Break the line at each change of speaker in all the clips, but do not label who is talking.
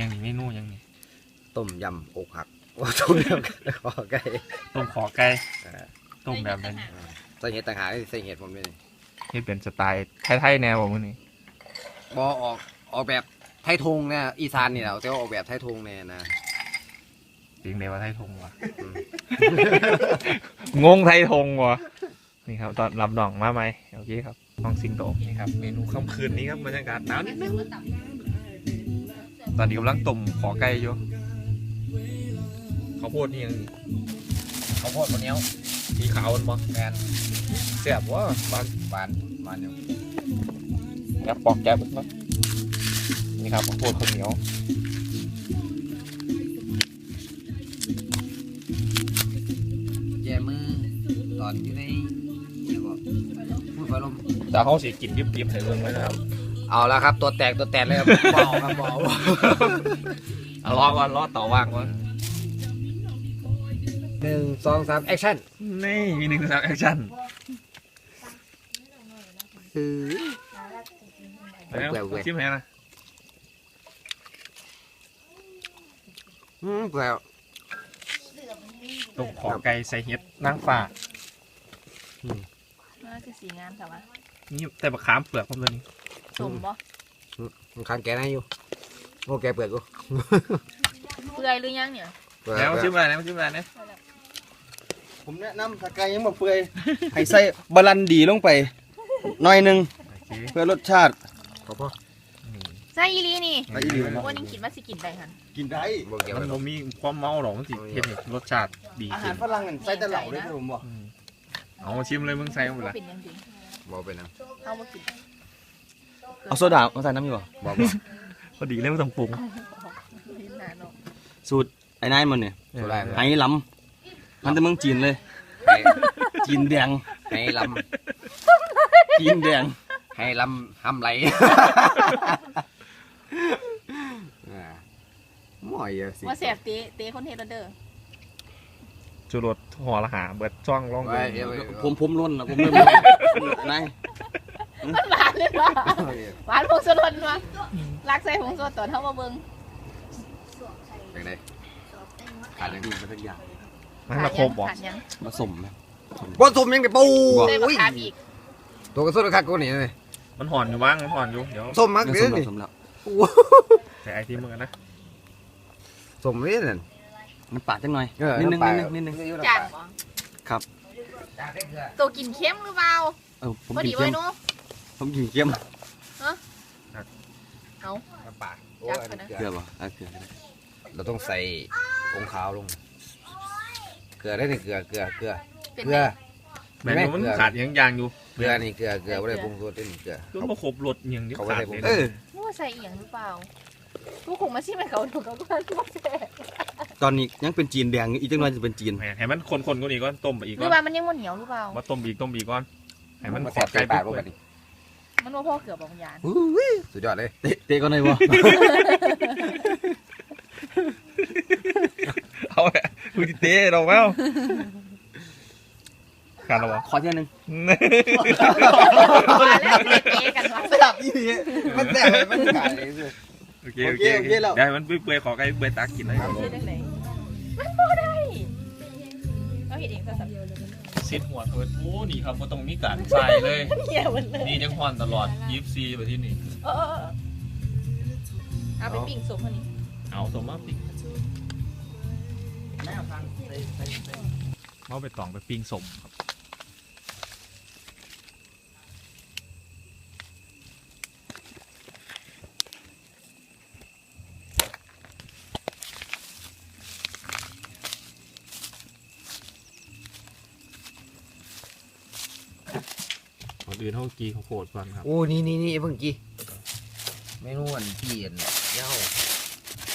ยังนี่เมนูยังนี่
ต้มยำอกหักว่าต้มยำคอไก่
ต้มขอไก่
เออ
ต้มแบบนั้น
ใส่เห็ดต่างหากใส่เห็ดผมด้วยนี่
ที่เป็นสไตล์ไทยๆแนวผมอนี่
บอออกออกแบบไทยทงเนี่ยอีสานนี่แหละแต่ว่าออกแบบไทยทงเนี่ยนะ
จริงเลยว่าไทยทงว่ะ
อืม
งงไทยทงว่ะนี่ครับ ตอนรับน้องมาไหมโอเคครับน้องสิงโตนี่ครับ เมนูค่ำคืนนี้ครับบรรยากาศหนาวนิดนึง ต อนนี้กำลังต้มขอไก่อยู่ข้าวโพดนี่ยัง
ข้าวโพดข้าวเหนียว
สีขาวมันบ่
แมน
แซ่บว่ะบาน
หวานหวานอยู่
แกะปอกแกะเบิ่งเนาะนี่ครับข้าวโพดข้าวเหนียว
แย่มือตอนอยู่ในเนี่ยบอกพูดไฟลม
แต่เขาสิกินดิบๆใส่เบิ่งไว้นะครับ
เอาละครับ ตัวแตกตัวแตกเลยครับเบาครับเบา
เอารอก่อนรอต่อว่างก่อน
หนึ่งสองสามแอคชั่น
นี่มีหนึ่งสามแอคชั่น
คือ
แล้ว
แหววแหวว
ชิมแฮนะ
อืมแล้ว
ต้มขอไก่ใส่เห็ดนางฟ้า
น่าจะสีงามแต่ว่า
นี่แต่บะขามเปลือกผมเลยนี่
สมบ่
มันค้างแกนะอยู่โอ้แกเปลือกกู
เปื่อยหรือยังเนี่ย
เปลือก
แล้วชิมอะไรนะชิมอะไรนะ
ผมแนะนำถ้าไก่ยังบ่เปื่อยให้ใส่บาลันดีลงไปหน่อยหนึง
เพื่
อรสชาติ
ขอพ่อ
ใส่อีหลีนี่
ไอ้อีหลีเน
วันนี้กินว่าสิกินได้หัน
กินได้
บ่เกี่ยว
มัน
กับ
บ่มีความเมาหรอกมันสิเห็ดให้รสชาติดี
อา
ขึ้
หาร
น
ฝรั่งนั่นใส่แต่เหล่าเลยครับผมบอก
อืมเอามาชิมเลยมึงใส่หมด
ว่
ละ
เป็นยังไง
บอกไปนะ
เอามากิน
เอาโซดามาใส่น้ำอยู่บ่
บอกบอก
พอดีเลยไม่ต้องปรุง
ลิ้นหนาเนาะ
สูตรไอ้นายมันเนี่ย
โซดา
ไอ้ล้ำมันแต่เมืองจีนเลย
ให้
จีนแดง
ให้ล
จีนแดงำ
ให้ลำห้ำไหลอ่าหมอยเยอะสิ
ว่าแสบเตะเตะคนเฮดเดอร์
จูรสห่อละหาเบิดจ้องลอง
ไว้
ดู
เดี๋ยวไว้
ผมผมล้นแล้วผมเริ่มนาย
มันหวานเลยว่ะหวานผงสลดว่ะรักใส่ผงสลดตอนเท่ามาเบิ่ง
เป็นไงขาดยัง
ดีมาสักอย่าง
มันมาครบบอก
ขาดยัง
ผสมนะ
บนสมยังไงปู
ใส่บัก
อุ้ย
ขามอีก
ตัวกระสุนคักกูนี่เลย
มันห่อนอยู่บ้างมันห่อนอยู่เดี๋ยว
ส้มมัก
ผ
เด้
ส
อ
มแล้ว
นี่
สมแล้ว
ใส่ไอทีมือนะ
ส้มนี่นั่น
มันปาดจังหน่อย
เออ
นิดนึงำ
ปลา
นิดนึงนิดนึง
จานบ่
ครับ
จานได้เกลือ
ตัวกินเค็มหรือเปล่า
เออผม
พอ
กิ
ดี
น
ไว้
เค็ม
หนู
ผมกินเค็ม
เอา
น้ำปลาโอ้
จัด
อัน
ไป
นี้
นะ
เกลื
เกลื
อ
อบ่เอาเกลือก็ได้
เราต้องใส่ผงขาวลง เกลือได้นี่เกลือเกลือเกลือ
เป็น
เกลือ
แม่งมันขาดอยังยางอยู่
เกลือนี่เกลือเกลือไม่ได้ปรุงรสได้นี่เกลือ
ก็มาครบรสอยังที่
เขาไม่
ขาด
ได้ปรุง
เลย
เอ
นะ
อ
ว่าใส่อีหยังหรือเปล่ากูคงมาชิมให้เขาดูเขาก็ว่าแซ่บ
ตอนนี้ยังเป็นจีนแดงอยู่อีกจังหน่อยจะเป็นจีน
แหมให้มันคนๆก็อีกก้อนต้มไปอีก
ห
ก้
รืออนว่ามันยังมันเหนียวหรือเปล่า
มาต้มอีกต้มอีกก้อนให้มัน
มัน
ข
แส
อบบไก่
ใส่
ไป
ปากพวก
เปื่
กั
อนย
นี่
มันว่าพ่อเกือบบางยาน
อุ้ยสุดยอดเลย
เตะเตะก่อนเลยบ่
เอาแหละกูจะเตะเราเปล่าขาดแล้ววะ
ขอเที่ยหนึง
ว่าแล้วเจ๊กันวะ
แซ่บอีนี่มันแซ่บมันขาย
โอเคโอเค
โอเคโอเคแล้ว
ได้มันเปื่อยๆขอไก่เปื่อยตักกินเลย
เจ๊ได้เลยมันบ่ได้เขาเห็นเองซะสัก
ซิดหัวเทิร์ดโอ้นี่ครับก็ต้องมีการใส่เลย
เหี้ยมันเลย
นี่จังฮอนตลอดยิบซีไปที่นี่
เออเออเออเอาไปปิ้งสุกคนนี้
เอาสมมาปิ้งเอาไปตองไปปิ้งสมครับ อื่นเขากีเขาวโคตรก่อนครับ
โอ้นี่นี่นี่เพิ่งกี้เมนูอันที่อันเย้า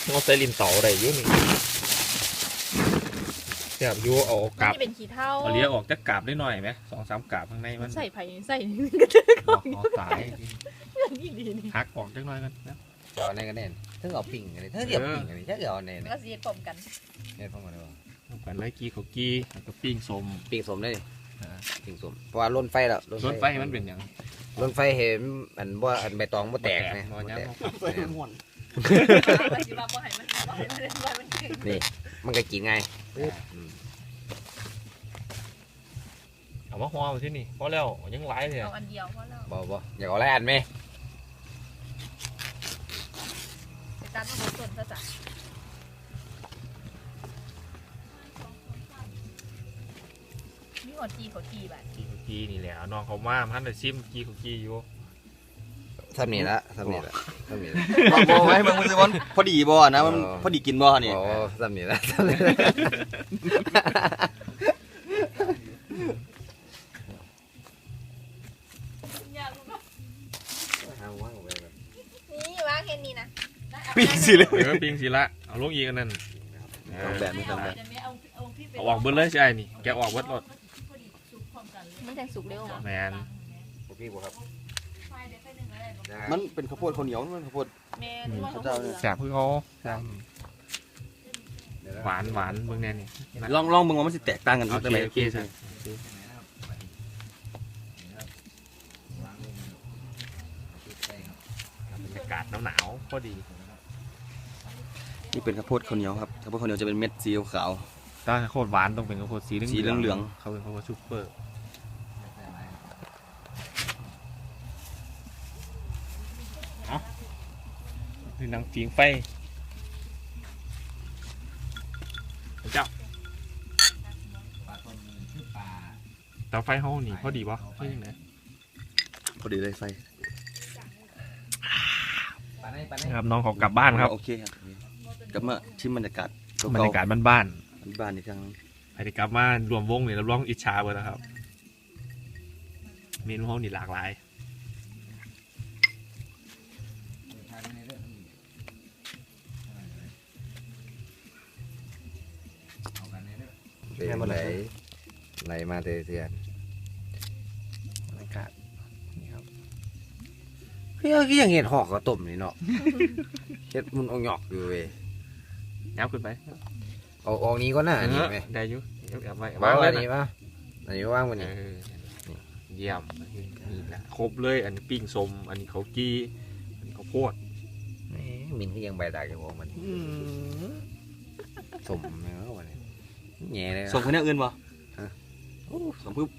เอาใส่ลินเตาอะไรยุ่นี่แซ่บอยูเอา
มัน
กาบ
จะเป็นขี้เท่า
เอาเลี้ยออกจากกาบได้หน่อยไหมสองสามกาบข้างในมัน
ใส่ไผ่ใส่กระเทือก
เอาเอาสาย
นี่ดีนี่
หักออกจักหน่อยกันนะ
จะเอาในกันแน่นถ้าเอาปิ่งกันเลยถ้าเดี๋ยวปิ่งกันเลยถ้าเดี๋ยวเอาใน
แล้วก็สีปมกัน
เนี่ยฟังมาเลยว่า
กันไล่กีเขากีแล้วก็ปิ้งสม
ปิ่งสมได้ ดิ
อ่า
ปิ่งสมเพราะว่าล้นไฟแล้ว
รถไฟมันเป็นอย่าง
ล้นไฟเห็นอันว่าอันใบตองบ่แตกนะ
บ่
บ่
แต
แต
ก
ก
ใส่หมวน
ปฏิบัติบ่ให้มันบ่ให้มันบ่ให้มันเก่ง
นี่มันก็กินไง
เอามาห่อมาที่นี่พอแล้วยังหลายเลย
เอาอันเดียวพอแล้ว
บ่บ่อยากเอาอะไรอันไหม
ไปตามต้องส่วนซะจ้ะ หัวจีเขาจีบัด
กีของกีนี่แหละเอาน้องเขามามันเลยซิมกีของกีอยู่
ทำนี่ละทำนี่ละทำนี่ละ
บอกบอกไว้เบิ่งมันสิมันพอดีบ่นะมัน
อ๋อ
พอดีกินบ่นี่
โอ้ทำนี่ละทำนี่ละ
นี่วางแค่นี้นะ
ปีสิเลย
เดี๋ยวปิงสิละเอาลงอีกอันนั้นเอ
ต้อง
อ
แบบนี้ต้องแบบ
เอาออกเบิดเลยใช่นี่แกะออกเบิดรถ
มันจะสุกเร็ว
แมน
พี่บ่ครับ
มันเป็นข้าวโพดข้าวเหนียวมันข้าวโพด
แม่นี่ว่าเขา
เจ้าเนี่ย
แสบคือเขาหวานหวานเบิ่งแน่นี่
ลองลองเบิ่งว่ามันสิแตกต่างกัน
โอ
จัง
เค
ได๋
โอเคใช่บรรยากาศหนาวๆพอดี
นี่เป็นข้าวโพดข้าวเหนียวครับข้าวโพดข้าวเหนียวจะเป็นเม็ดสีขาว
ถ้าโคตรหวานต้องเป็นข้าวโพดสีเหลือง
สีเหลือง
เขาเป็นข้าวโพดซุปเปอร์ นี่นังฟิงไฟเจ้าเตาไฟห้องนี่พอดีปะใช่ยังไง
พอดีเลยไฟ
ครับน้องเขากลับบ้านครับ
โอเคครับกลับมาชิมบรรยากาศ
บรรยากาศบ้าน
บ้านบ้านอีกครั้ง
ๆใครที่กลับมารวมวงเนี่ยเราร้องอิจฉาเบอร์แล้วครับ เมนูห้องนี่หลากหลาย
เป็นไหลไหลมาเถื่อน
บรรยากาศนี่ครับ
เฮ้ยก็ยังเห็ดหอกกับต้มนี่เนาะเห็ดมันเอาหยอกอยู่เว้ย
ยับขึ้นไป
เอาออกนี้ก็น่าอันนี้ไหม
เออได้อยุยับยับไว้
วาง
ไว้
อัน
นะ
นี้ป่ะอันนี้ว่างวัน
เอ
นี้
อเยี่ยมนี่แหละครบเลย อันนี้ปิ้งสมอันนี้เขากี้อันนี้เขาวโพด
แหมมินก็ยังใบดากอยู่ของมันสมเนาะวันนี้ แง่เลย
ส่งคนนี้อื่นบ่
ฮะ
โอ้ส่งปึ๊บ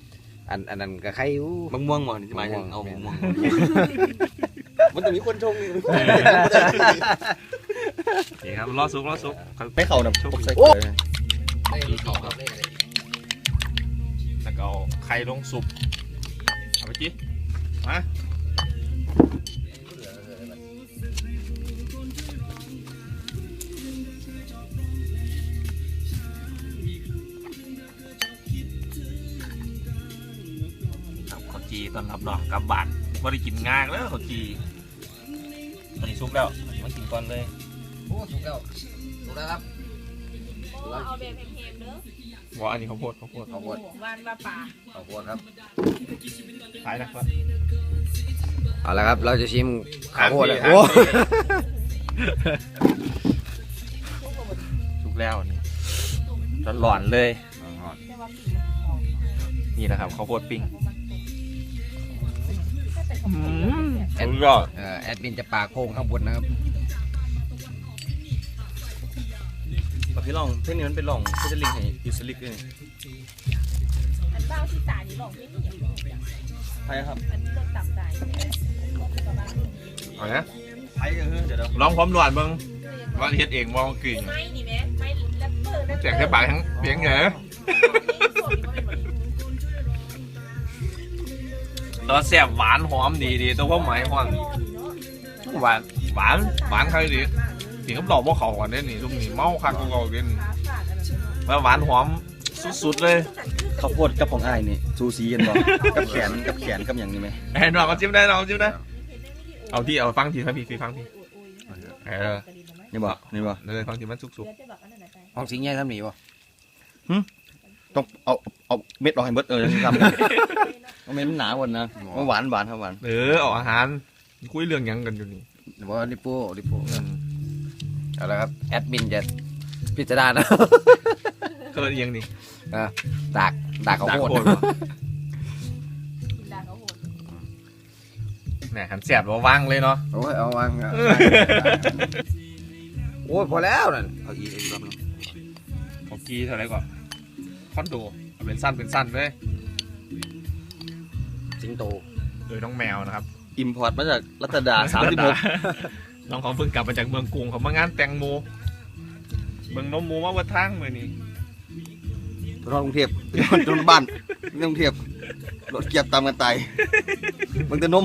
อันอันนั้นก็ใครอยู่
มะม่วงบ่นี่หมายถึงเอา
มะ
มะ
ม่
ม่
ว
ว
ง
งมันต้องมีคนชงนี่
นี่ครับรอสุกรอสุกเขา
ไม่เข้าน่ะใส่
ได้เขาครับได้
แล้วก็เอาไข่ลงสุปเอาไปจีมา อนรับน้องกลับบ้านไม่ได้กินงางแล้วข้าวจีตอนนี้สุกแล้วมากินก่อนเลย
โอ้สุกแล้วสุกแล้วครับ
เอาแบบเค็มๆเด้อ
ว่าอันนี้ข้าวโพดข้าวโพด
ข้าวโพด
วานปลาป่า
ข้าวโพดครับ
ขายนะครับ
เอาละครับเราจะชิมข้าวโพดเลย
อะ
โอ้
สุกแล้วนี่หลอนๆเลยนี่นะครับข้าวโพดปิ้ง สุดยอด
เอ่อแอดมินจะปากโค้งข้างบนนะครับ
บักพี่ลองเพลงนี้มันเป็นลองเพื่อจะลิงก์ให้ยูสลิกด้วยนี่
อันเบ้าที่ตานี่หลอกไม่มีอย่างนี้
ใช่ครับ
อันนี้รถต่ำตาย
เอานะ
ไผก็คือเดี๋ยวเดี๋ยว
ลองความหวานเบ้างว่าเฮ็ดเองมองกลิ่น
ไม่นี่แม่ไม่แรปเปอร์แรปเปอร์
แจกแค่ปากทั้งเพียงเหรอ ตอนแซ่บหวานหอมดีดีตัวความหมายห้องหวานหวานหวานใครดีถึงกับหลอกว่าเขาก่อนเนี่ยนี่ทุกนี่เมาคักกูเขากินแล้วหวานหอมสุดๆเลย
ข้าวโพดกับของอ้ายนี่ซูซีกันบ่ กับแขนกับแขนกับอย่างนี้ไหม
ไอ้หนอกเอาจิ้มได้เราจิ้มได้เอาที่เอาฟังทีฟังทีคือฟังทีเออ
นี่บ่นี่บ่
เลยฟังทีมันสุก
ห้องสิงห์ใหญ่ทำหนีป่ะ
ต้องเอาเอาเม็ดออกให้เบิดเออจะทำเอาเม็ดมันหนากว่านะมันหวานหวานครับหวาน
ๆเออเอาอาหารคุยเรื่องหยังกันอยู่นี่
หรือว่าลิปโป้ลิปโป้เอาละครับแอดมินจะพิจารณา
ก็เลยเอียงนี่
ตากตากข้าวโพด
ด่าโคตรว่ะ
ด่าเขาโหด
แหมหันเสียบว่าว่างเลยเนาะ
โอ้ยเอาวางอะโอ้ยพอแล้วนั่นเอาอีกอีกรอบหนึง
ของกีเท่าไหรก่อนค อนโดเอาเป็นสั้นเป็นสั้นเลย
สิงโต
โดยน้องแมวนะครับ
อิมพอร์ตมาจากรัตดาสามสิบหก
น้องเขาเพิ่งกลับมาจากเมืองกรุงเขามางานแตงโมเมืองนมโมมาวัดทางมือนี่
ทนกรุงเทพทนบ้านกรุงเทพรถเกียบตามกันตายเบิ่งแต่นม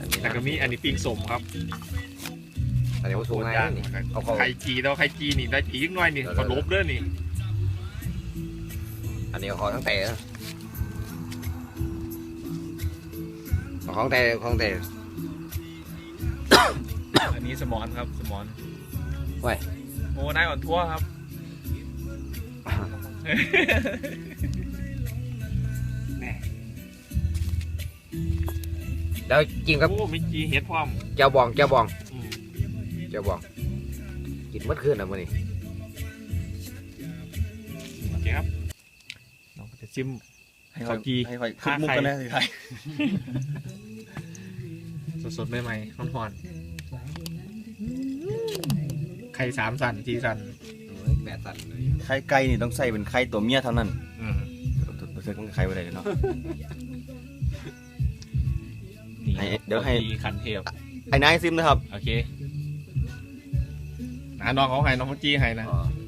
อันนี้
แต่ก็มีอันนี้ปิ้งสมครับ
อันนี้ก็สูงไง
ย่าง
นี่
นะครับ
เอาเข้า
ไข่จีแล้วไข่จีนี่ได้อีกหน่อยนี่
เดี๋ยว
ขอลบเด้อนี่
อันนี้เอาของตั้งแต่นะเอาของแต่ของแต่
อันนี้สมอนครับสมอน
ไว้
โอ้นายอ่อนทั่วครับ
แล้วกินกับ
โอ้มีจีเฮ็ดพร้อม
แก้วบองแก้วบอง
อืม
แก้วบองกินเมื่อคืนนะมื้อนี้
โอเคครับเราก็ จะจิ้ม
ให้
ข้าวจี
ให้ค่อยคุดมุกกันนะใคร
สดๆใหม่ๆร้อนๆไข่สามสันจีสัน
แปดตันเลย
ไข่ไก่นี่ต้องใส่เป็นไข่ตัวเมียเท่านั้น
อืม
ตัวเซ็กมันก็ไข่ไปได้เนาะ
นี่
ให้เดี๋ยวให้
ข้าจีขันเทพ
ไอ้นายซิมนะครับ
โอเคนะน้องเขาให้น้องเขาจีให้นะ
อ๋อ
จืดไหม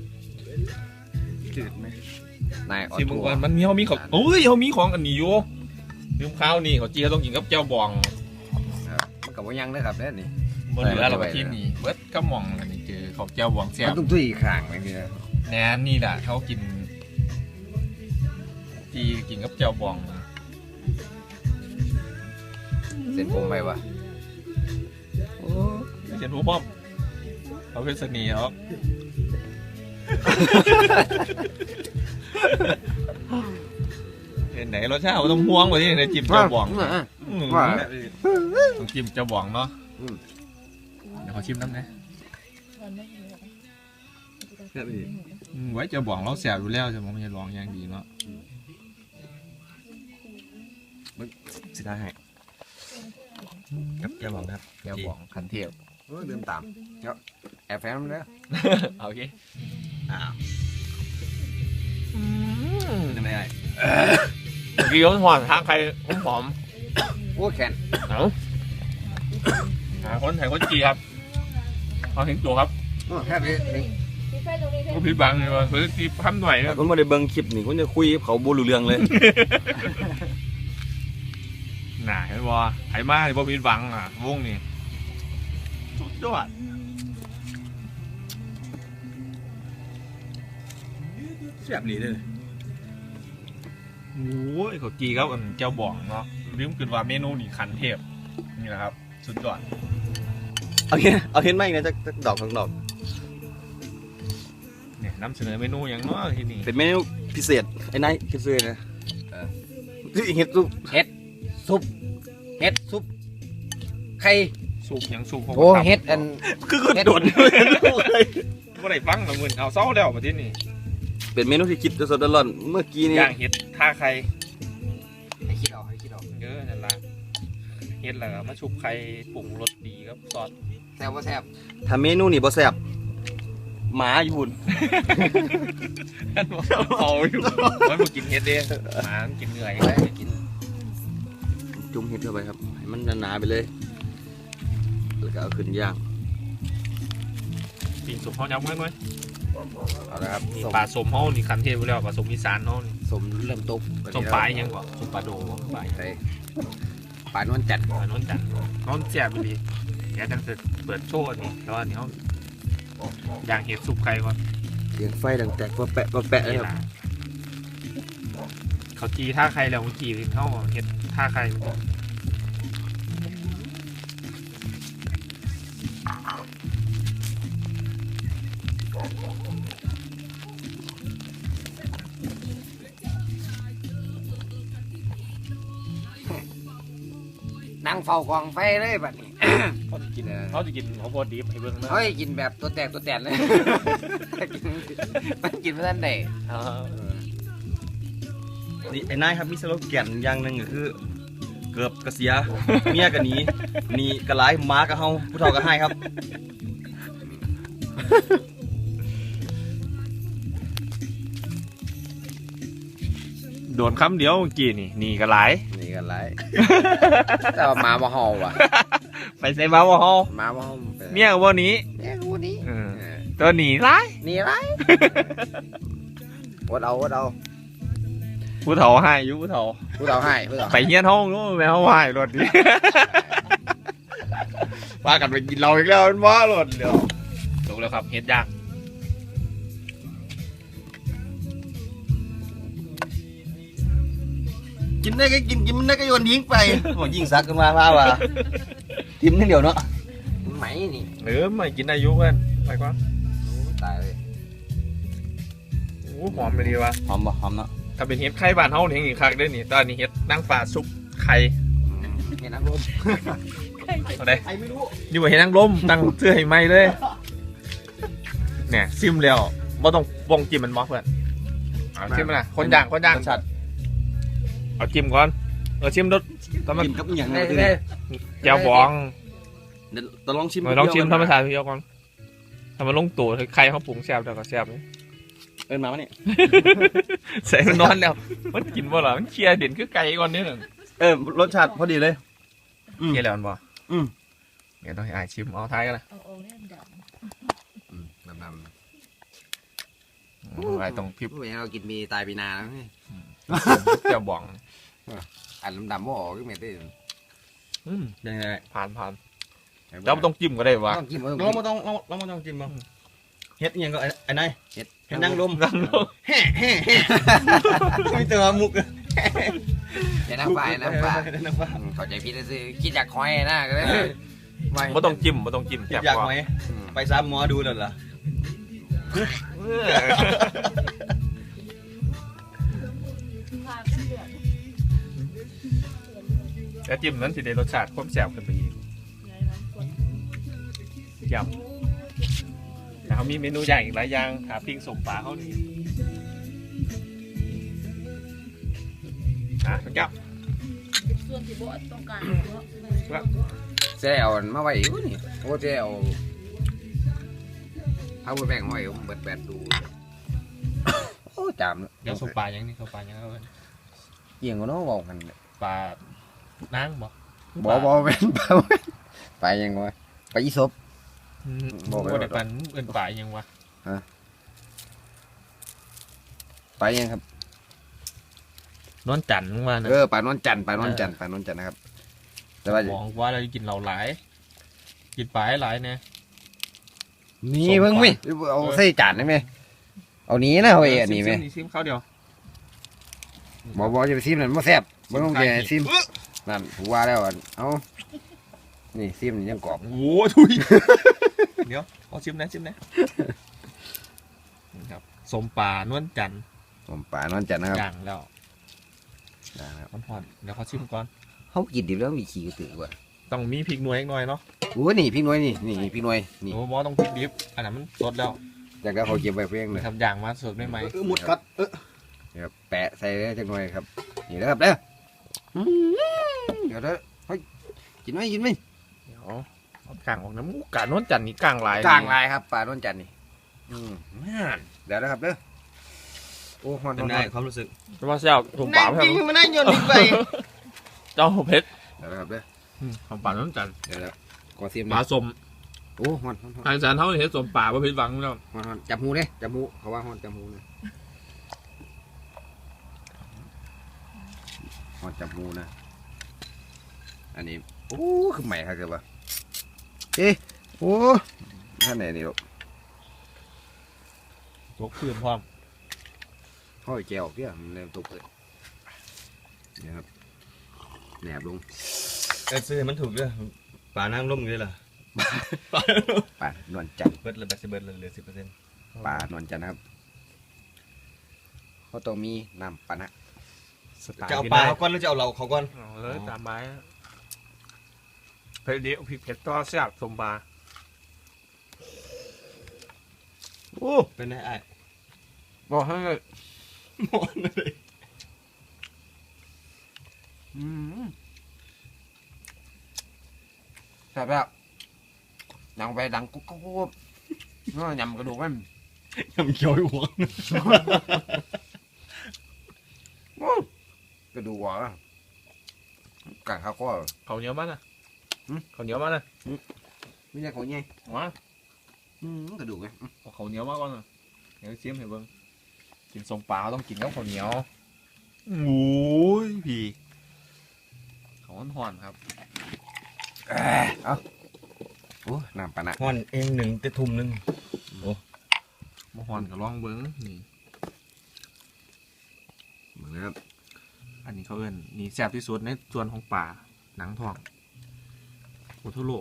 นายออ
ซิมึง
ทัว
ก่อน
ร์
มันมีเขามีของโอ้ยเขามีของอันนี้อยู่ลืมข้าวนี่เขาจีเขาต้องกินกับเจ้าบอง
ครับมันกับว่ายังนะครับเนี่ยนี่
บนเหลือเราไปที่นี่เบิดก็มองอันนี้เจอเขาเจ้าบองแซ่บ
มันต้องตุ้ยข้างไปเนี่ย
แหน่นี่แหละเขากินจีกินกับเจ้าบอง
เส้นผมไปวะ
เขียนหัวป้อมเขาเป็นเสน่ห์เขา เห็นไหนรสชาติเขาต้องห่วงกว่าที่ในจิ้มเจ้าบอง
อะ
อืม
ว่า
ต้องจิ้มเจ้าบองเนาะ
อืม
เดี๋ยวเขาชิมน้ำนะอืมไว้เจ้าบองเราแสบอยู่แล้วใช่ไหมมันจะลองอย่างดีเนาะ
สิได้ให้กับแกบอกนะครับ
เจ้าบองคันเทียบ
เออเดินตามครับแอบแฟนมันแล้ว
โอเค
อ้าว ยังไม่ได้
เมื่อกี้เขาหอนทางใครผมหอม
โอ้แขน
เอาหาคนไทยคนจีครับเอาถึงตัวครับ
อ้แค่นี้นี่
ก็ผิดบังเลยว่าเฮ้ยที่พันหน่อยค
ถ้า
รับ
คุณมาได้เบิ่งคลิปนี่คุณจะคุยกับเขาบูรู้เรื่องเลย
หนาเห็นบ่ไถมาที่บ่ผิดบังอะวงนี่สุดยอด
แซ่บดีเลย
โอ้ยเขาจีครับอันเจ้าบ่องเนาะลืมกินว่าเมนูนี่ขันเทพนี่แหละครับสุดยอด
เอาเห็นเอาเห็นไหมนะจักจักดอกสองดอก
เนี่ยนำเสนอเมนูอย่างเนาะที่นี่
เป็นเมนูพิเศษไอ้นายพิเศษนะที่เห็ดซุป
ซุปเฮ็ดซุปไข่
สูบหยังสูบของ
โอ้เฮ็ดอัน
คือคน
เฮ็ด
โดด
บ่ได้ฟังละมึนเอาเศร้าแล้วประเทศนี้
เป็นเมนูที่คิดสดๆร้อนๆเมื่อกี้นี่
ย่างเห็ดท่าไข่
ให้คิดเอาให้คิดเอา
เยอะนั่นละเฮ็ดแล้วก็มาชุบไข่ปรุงรสดีครับซอส
แซ่บว่าแซ่บ
ถ้าเมนูนี่บ่แซ่บหมาอยู่หุ่น
เผาอยู่มันบ่กินเฮ็ดเด้หมามันกินเหนื่อย
ไปกิน
จุ่มเห็ดเข้าไปครับให้มันหนาๆไปเลย แล้วก็เอาขึ้นย่าง
ปีนสมเฮาย้ำกันไว้
เอาละครับ
นี่
สม
ปลาสมเฮานี่คันเทพไปแล้วปลาสมอีสานเฮานี่
สมเริ่มตก
สมปลาอีหยังบ่สมปลาโดบ่ปลา
ใช่ปลานวลจัด
ปลาโนนจันทร์เฮาแซ่บอีหลีแกจังสิเปิดโชว์อันนี่แล้วอันนี้เฮาย่างเห็ดซุปไข่ก่อน
เสียงไฟดังแตกว่าแปะว่าแปะเลย
นี่
ครับ
ล่ะเขาจีท่าไข่แล้วเมื่อกี้เฮาเฮ็ดท่าไข่
นั่งเฝ้ากองไฟเลยบัดนี้
เขาจะกินเขาจะกินข้าวโพดดิบให้เบิ่งนะ
เฮ้ยกินแบบตัวแตกตัวแตนเลยกินมันกินเพื่อนได้
อ่า
นี่ไอ้นายครับมีสโลแกนอย่างหนึ่งก็คือ เกือบกระเสีย เมียก็หนีหนีกระไรหมาก็เฮาผู้เฒ่าก็ให้ครับ
โดนคำเดียวเมื่อกี้นี่หนีกันหลาย
นี่กันไร แต่ว่าหมาบ่เฮาว่ะ
ไปใส่มาว่าเฮา
หมาบ่เฮาไป
เมียก็บ่หนี
เมียกูนี่
เออ
เออ
ตัวหนีหลาย
นี่ไรวดเอาวดเอา
ผู้เฒ่าให้อยู่ผู้เฒ่า
ผู้เราให้ผู้เรา
ไปเฮียนห้องนู้นแม่เฮาให้รถดิว่ากันไปกินเราอีกแล้วมันว่ารถเดี๋ยวจบแล้วครับเฮ็ดยาก
กินได้ก็กินกินไม่ได้ก็โยนทิ้งไปโอ้ยิงซักกันมาพาว่าทิมนิดเดียวเนาะ
ไหมนี่
เออไม่กินอายุกันไปก่อน
โอ้ตายเลย
โอ้หอมไปดีวะ
หอมบ่หอมเนาะ
ถ้าเป็นเฮ็ดไข่บ้านเฮาเนี่ยอีกคักได้อนี่ตอนนี้เฮ็ดนั่งฟ้าซุปไข่
อืมเห็นนักลม
เอาได้
ใครไม่รู้
อยู่ว่าเฮ็ดนั่งล้มตั้งเสื้อให้ไหมเลยเนี่ยซิมแล้วบ่ต้องวงจิ้มมันบ่เพื่อนเอาจิ้มมันนะคนย่างคนย่าง
รสชาติ
เอาจิ้มก่อนเอาจิ้มรสตอนมัน
กินกับอหย่าง
เด้
นี้
เด้
แจ่วบอง
เดี๋ยวต้องลองชิม
มาลองชิมธรรมชาติพี่เอาก่อนถ้ามันลงตัวใครเขาปรุงแซ่บเดี๋ยวก็แซ่บเลย
เอินมามาเนี่ย
ใส่มันนอนแล้ว มันกินบ่ล่ะมันเคลียร์เด่นคือไก่ก่อนนี่น่ะ
เออรสชาติพอดีเลยอืม
เคลียร์แล้วมันบ่
อืม
เดี๋ยวต้องให้อายชิมเอาท้ายกันนะ
เอาเอาเนี่ยด
อืมดำดำ
อืมอายต้องพริบ
ผู้เป็นเรากินมีตายปีนาแล้ว นี่
แจ่วบอง
อันดำดำบ่ออกก็ไม่ได้
อืม
ยังไง
ผ่านผ่านแล้วมันต้องจิ้มก็ได้วะ
ต้องกินบ่
ล
ต้
อ
องง
มาต้องลองลองมาต้องจิ้มบ้างเฮ็ดอหย่างก็ไอ้ไอ้นาย
เฮ็ด
เฮ็ดนั่งลม
นั่งลง
แฮ่แฮ่แฮ่ไม่เจอมุก
เฮ็ดน้ำปลาน้ำปลา
เฮ็ดน้ำปลา
อืมเข้าใจพี่ได้ซื้อคิดอยากคอยนะก็เลยไม่
บ่ต้องจิ้มบ่ต้องจิ้ม
อ
แจ่บ
ยาก
กว่า
ไหม
อืม
ไปซ้ำหมอดูแล้วล่ะ
เอ แล้วจิ้มนั้นสิได้รสชาติความแซ่บกันไปอีกยำแต่เขามีเมนูอย่างอีกหลายอย่างหาปิ้งสมปลาเขานี่อะมันกับำ
ส่วนที่บ่ต้องการเนาะ
เจ๊เอามาไว้อยู่นี่โอ้เจ๊เอาเอาไปแบ่งไว้ผมเบิดแบดดูโอ้จาม
เดี๋ยวสมปลายังนี่สมปลายังเอาไว้
เอียงก็น้องบอกกัน
ปลา นั่งบ่
บ่บ่เป็นบ่เป็นไปยังวะไปอีศพ
อืม
บ่
บ่
ไป
ได้ปันเอินปลายังวะ
ไปยังครับ
นอนจันทร์ว่านะ
เออปลานอนจันทร์ปลานอนจันทร์ปลานอนจันทร์นะครับ แต่ว่า
บอกว่าเรากินเหล้าหลาย กินปลาให้หลายเนี่ย
นี่เพิ่งมิเอาใส่จานได้ไหมเอานี้นะเอาเอันนี้ไหม
ซิซิมข้าวเดียว
บ่บ่จะไปซิมนั่นบ่แซ่บบ่ต้องแกซิม นั่นผมว่าแล้วอะเอานี่ซิมนี่ยังกรอบ
โอ้โหทุย เดี๋ยวเอาชิมนะชิมนะนี่ครับสมปลานวลจันทร์
ผมปลานอนจันทร์นะครับ
ย่างแล้ว
นะครับ
น้ำพอนเดี๋ยวเขาชิมก่อน
เขากินดิบแล้วมีขี้กระตือว่ะ
ต้องมีพริกหน่วยอีกหน่อยเนาะ
โอ้นี่พี่หน่วยนี่นี่พี่หน่วยนี่
โอ้บอต้องพริกดิบอันนั้นมันสดแล้ว
อยากได้เขาเก็บไว้เพียงเลย
ทำอย่างมาสดไม่ไหม
เออหมดกัดเออ
ครับแปะใส่เลยจังหน่อยครับนี่นะครับเด้อ อืมเดี๋ยวเด้อเฮ้ยกินไหมกินไหม
เดี๋ยวเอากลางออกน้ำมูกกานวลจันทร์นี่กลางหลาย
กลางลายครับปลานอนจันทร์นี่อืมนั่นเดี๋ยวนะครับเด้อโอ้ฮอน
เป็
ฮอนน
ได้ความรู้สึก
แต่ว่าเจ้าสมปลาเพิ่ม
มันนั่งโยนทิ้งไป
เจ้าเพชร
เดี๋ยวนะครับเด้อ
สมปลานวลจันทร์
เดี๋ยวเดี๋ยวขอซิม
ป
นะ
ลาสม
โอ้ฮอนฮอนฮอน
ทางจานเท่าเห็นสมปลาประเภทวังแล้ว
ฮอนฮอนจับหูเลยจับหูเขาว่าฮอนจับหูเลย ฮอนจับหูนะ อันนี้ โอ้คือใหม่ครับเกิดว่าเอ๊ะโอ้ท่านไหนนี่ลูก
ตกพื้นพร้อม
ห้อยแก้วเพี่ยมันเริ่มตกเลยนี่ครับแหนบลง
เออซื้อให้มันถูกด้วยปลานั่งร่มอยู่เลยล่ะ
ปลานวลจันทร์
เบิดเลยแบตเบิดเลยเหลือสิบเปอร์เซ็นต์
ปลานวลจันทร์นะครับเขาต้องมีน้ำปานะ
สไตล์
จะเอา
ที่
ปลา
ได้
เขาก้อนหรือจะเอาเราเขาก้อน
เอาเลยตามไม้อะเผ็ดเดียวพริกเผ็ดต่อแซ่บสมปลา
โอ้เป็นไงไอ้
บอกให้
หมดเลย
อืม
แซ่บแล้วยังไปดังกุ๊กกุ๊กกุ๊กเนาะยำกระดูกมัน
ยำเขียวหัว
โอ้ กระดูกว่ะกัดข้าวก็
เขาวเหนียวมันนะ
หืม
เขาวเหนียวมันนะ
ไม่ใช่ของใหญ่
มา
อืมกระดูกไง
เอาเขาวเหนียวมาก่อนนะเดี๋ยวชิมให้เบิ่งกินสมปลาต้องกินกับข้าวเหนียวโอ้ยพี่เขาห่อนๆครับ
เอ้ยเอาโอ้น้ำปานะ
ห่อนเองหนึ่งแต่ทุ่มหนึ่ง
มาห่อนกับลองเบิ้งนี่
เหมือนนะครับ
อันนี้เขาเอิ้นนี่แซ่บที่สุดในส่วนของปลาหนังทองโอโทโร่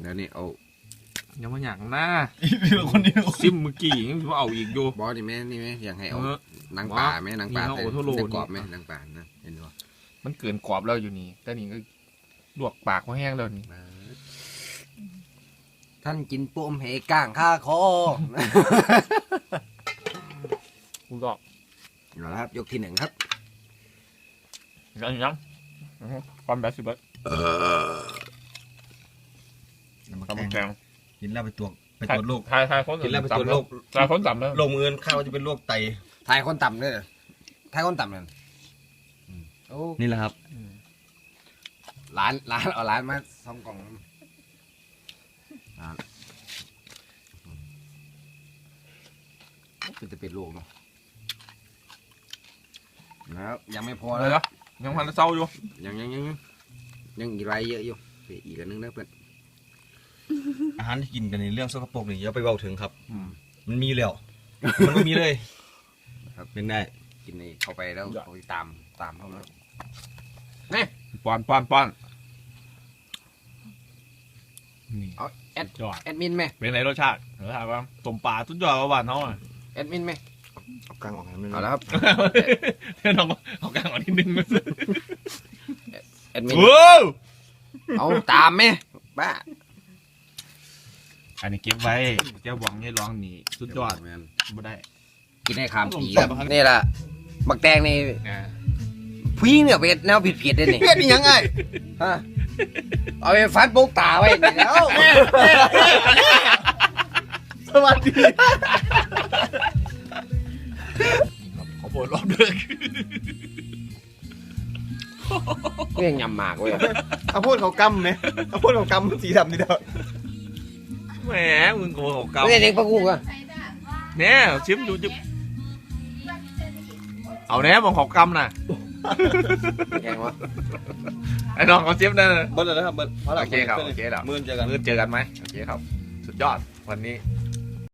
แล้วนี่เอา
ยังมาอย่างหน้า
เรือคนเดียว
ซิมเมื่อกี้ยังว่าเอาอีกอยู่
บอสนี่ไหมนี่ไหมอยากให้เอา
เออ
หนังปลาไหมหนังปลา
นี่เอา
ใส่
โอโทโร่
ใส่กรอบ
นี่
ไหมหนังปลานะเห็นบ่
มันเกินกรอบแล้วอยู่นี่แต่นี่ก็ลวกปากเขาแห้งแล้วนี่
ท่านกินปมเหก้างข้าคอ
คุณก็
เอาละครับ ยกที่หนึ่งครับ
ยังยังความแบบสิบเบิร์ดกำลังแกง
กินแล้วไปตรวจไปตรวจโรค
ทายทายคน
กินแล้วไปตรวจโรค
ทายคนต่ำแล้ว
โรคมืออื่นข้าวจะเป็นโรคไต
ทายคนต่ำเลยทายคนต่ำเลยอืมโอ้
นี่แหละครับ
อืม
ร้านร้านเอาร้านมาสองกล่องอ่าคือจะเป็นโรคเนาะ นะครับยังไม่พอ
พอ
แล้
แล้ววยังพันเศร้าอยู่
ยังยังยังยังยังอีกไรเยอะอยู่ไปอีกอันนึงนะเพื่อน
อาหารที่กินกันในเรื่องสกปรกนี่อย่าไปเบาถึงครับ
อืม
มันมีแล้วมันไม่มีเลย
ครับ
เป็นได้
กินในเข้าไปแล้วเขาตามตามเขาแล้ว
ป้อนป้อนป้อนนี่
เอาแอด
ยอด
แอดมินไหม
เป็นไงรสชาติเดี๋ยวถามว่าต้มปลาสุดยอดกว่าบ้านเขาอะ
แอดมินไหม
เอากลางออกให้มัน
เอาละครับ
เดี๋ยวน้องเอากลางก่อนนิดนึงนะ
แอดมิน
โอ้ว
เอาตามไหมบ้า
อันนี้เก็บไว้แก้วบองให้ร้องนี่สุดยอด
แมน
ไม่ได้
กินให้ขามปี
แซ่บครับ
นี่ล่ะบักแตงนี่
นะ
ผู้หญิงเนี่ยเป็นแนวผิดผิดๆเลยนี่
เพี้ยนยังไง
ฮะเอาไปฟันปุ๊กตาไว้นี่แล้ว
สวัสดี
นี่ครับ ขอโทษรอบเดึก
เรื่องยำหมากเว้ย
เอาพูดเขากำไหมเอาพูดเขากำสีดำนี่เด้อ
แหมมึงโกหกเก่า
ไม่ใช่เด็กปะกูอะ
เนี่ยชิมดูจิบเอาแน่บองของกำน่ะ
แกงวะ
ไอ้น้องเขาชิมได้เลย
เบิร์ดเลยนะครับเบิร์ดพาหลัง
โอเคครับโอเคแล้ว
มื่นเจอกัน
มือเจอกันไหมโอเคครับ สุดยอดวันนี้